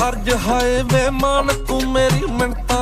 ਅਰਜ ਹਾਏ ਵੇ ਮਾਨ ਤੂੰ ਮੇਰੀ ਮਿੰਤਾਂ